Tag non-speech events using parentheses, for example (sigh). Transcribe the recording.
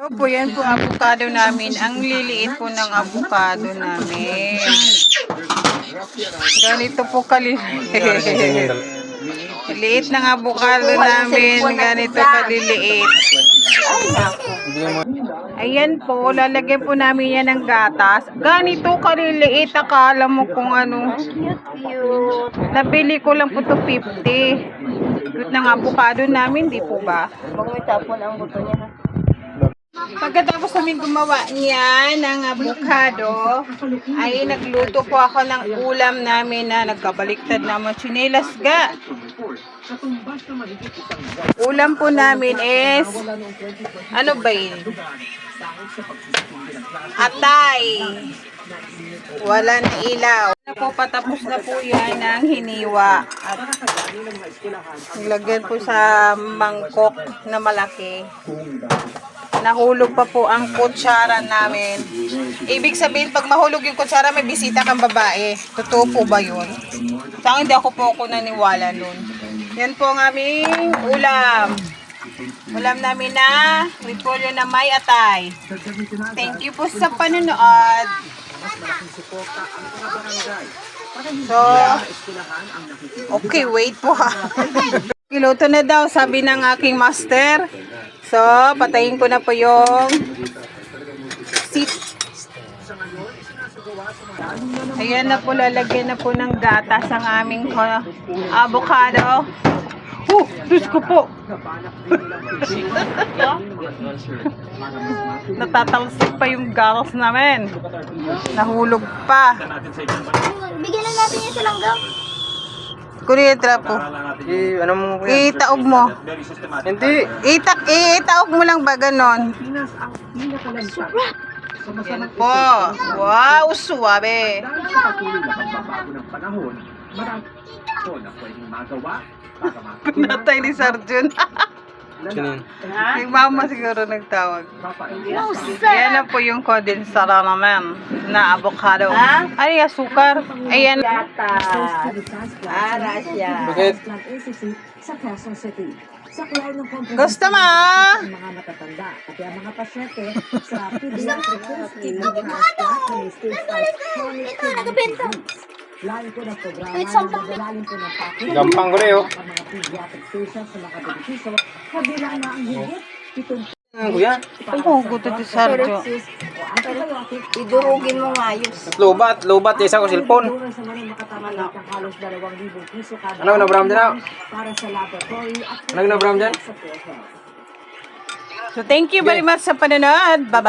Ito po yan po avocado namin. Ang liliit po ng avocado namin. Ganito po kaliliit. Liit ng avocado namin. Ganito kaliliit. Ayan po, lalagyan po namin yan ng gatas. Ganito kaliliit. Akala mo kung ano. Nabili ko lang po to 50. Cute ng avocado namin, di po ba? Huwag mo itapon ang buto niya. Pagkatapos namin gumawa niya ng avocado, ay nagluto po ako ng ulam namin na nagkabaliktad naman chinelas ga. Ulam po namin is, ano ba yun? Atay. Wala na ilaw. Na po, patapos na po yan ng hiniwa. At nilagyan po sa mangkok na malaki. Nahulog pa po ang kutsara namin. Ibig sabihin, pag mahulog yung kutsara, may bisita kang babae. Totoo po ba yun? Sa hindi ako po ako naniwala nun. Yan po ang aming ulam. Ulam namin na repolyo na may atay. Thank you po sa panonood. So, okay, wait po ha. (laughs) Piloto na daw, sabi ng aking master. So, patayin ko na po yung seat. Ayan na po, lalagyan na po ng gatas ang aming avocado. Oh, Diyos ko po. Natatalsik pa yung gatas namin. Nahulog pa. Bigyan na natin yung silanggam. Kunin yung trapo. Eh, ano mo Itaog mo. Hindi. Itak, itaog mo lang ba ganon? Yan po. Wow, suwabe. (laughs) Pinatay ni Sarjun. Sinin. Yung mama siguro nagtawag. Ayan na po yung kondensara naman na avocado. Ay, asukar. Ayan. Para siya. Bakit? sa Quezon City. Sa klaw ng kompromiso Gusto mo? mga matatanda, ang mga pasyente sa pediatric hospital ng Stage 5 chronic kidney Wait, na sampang- package Gampang ko rin, oh. ang kabilang na ang higit pitong Ano, kuya? Oo, gusto si Sarjo. o antibiotic Idurugin mo nga yun. Lobat, lobat. Isa ko cellphone. Tulong sa mga makatamanap ng halos 2,000 piso kada Ano, ako? para sa laboratory at Ano, nabram dyan? sa PhilHealth. So, thank you very much sa panonood. Bye-bye.